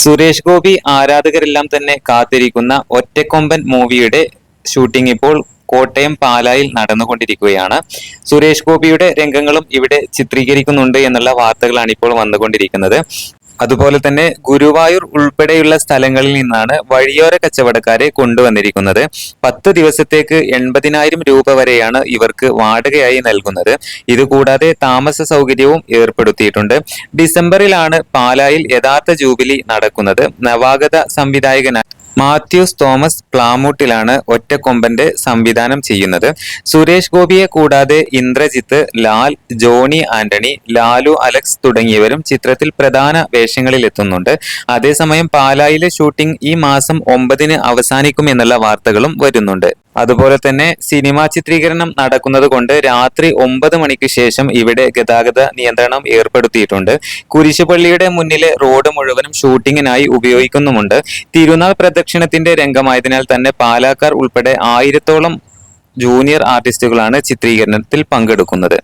സുരേഷ് ഗോപി ആരാധകരെല്ലാം തന്നെ കാത്തിരിക്കുന്ന ഒറ്റക്കൊമ്പൻ മൂവിയുടെ ഷൂട്ടിംഗ് ഇപ്പോൾ കോട്ടയം പാലായിൽ നടന്നുകൊണ്ടിരിക്കുകയാണ്. സുരേഷ് ഗോപിയുടെ രംഗങ്ങളും ഇവിടെ ചിത്രീകരിക്കുന്നുണ്ട് എന്നുള്ള വാർത്തകളാണ് ഇപ്പോൾ വന്നുകൊണ്ടിരിക്കുന്നത്. അതുപോലെ തന്നെ ഗുരുവായൂർ ഉൾപ്പെടെയുള്ള സ്ഥലങ്ങളിൽ നിന്നാണ് വഴിയോര കച്ചവടക്കാരെ കൊണ്ടുവന്നിരിക്കുന്നത്. പത്ത് ദിവസത്തേക്ക് എൺപതിനായിരം രൂപ വരെയാണ് ഇവർക്ക് വാടകയായി നൽകുന്നത്. ഇതുകൂടാതെ താമസ സൗകര്യവും ഏർപ്പെടുത്തിയിട്ടുണ്ട്. ഡിസംബറിലാണ് പാലായിൽ യഥാർത്ഥ ജൂബിലി നടക്കുന്നത്. നവാഗത സംവിധായകനായ മാത്യൂസ് തോമസ് പ്ലാമൂട്ടിലാണ് ഒറ്റക്കൊമ്പന്റെ സംവിധാനം ചെയ്യുന്നത്. സുരേഷ് ഗോപിയെ കൂടാതെ ഇന്ദ്രജിത്ത് ലാൽ ജോണി ആന്റണി ലാലു അലക്സ് തുടങ്ങിയവരും ചിത്രത്തിൽ പ്രധാന വേഷങ്ങളിൽ എത്തുന്നുണ്ട് അതേസമയം പാലായിലെ ഷൂട്ടിംഗ് ഈ മാസം ഒമ്പതിന് അവസാനിക്കും എന്നുള്ള വാർത്തകളും വരുന്നുണ്ട്. അതുപോലെ തന്നെ സിനിമാ ചിത്രീകരണം നടക്കുന്നത് കൊണ്ട് രാത്രി ഒമ്പത് മണിക്ക് ശേഷം ഇവിടെ ഗതാഗത നിയന്ത്രണം ഏർപ്പെടുത്തിയിട്ടുണ്ട്. കുരിശുപള്ളിയുടെ മുന്നിലെ റോഡ് മുഴുവനും ഷൂട്ടിങ്ങിനായി ഉപയോഗിക്കുന്നുമുണ്ട്. തിരുനാൾ പ്രദക്ഷിണത്തിന്റെ രംഗമായതിനാൽ തന്നെ പാലാക്കാർ ഉൾപ്പെടെ ആയിരത്തോളം ജൂനിയർ ആർട്ടിസ്റ്റുകളാണ് ചിത്രീകരണത്തിൽ പങ്കെടുക്കുന്നത്.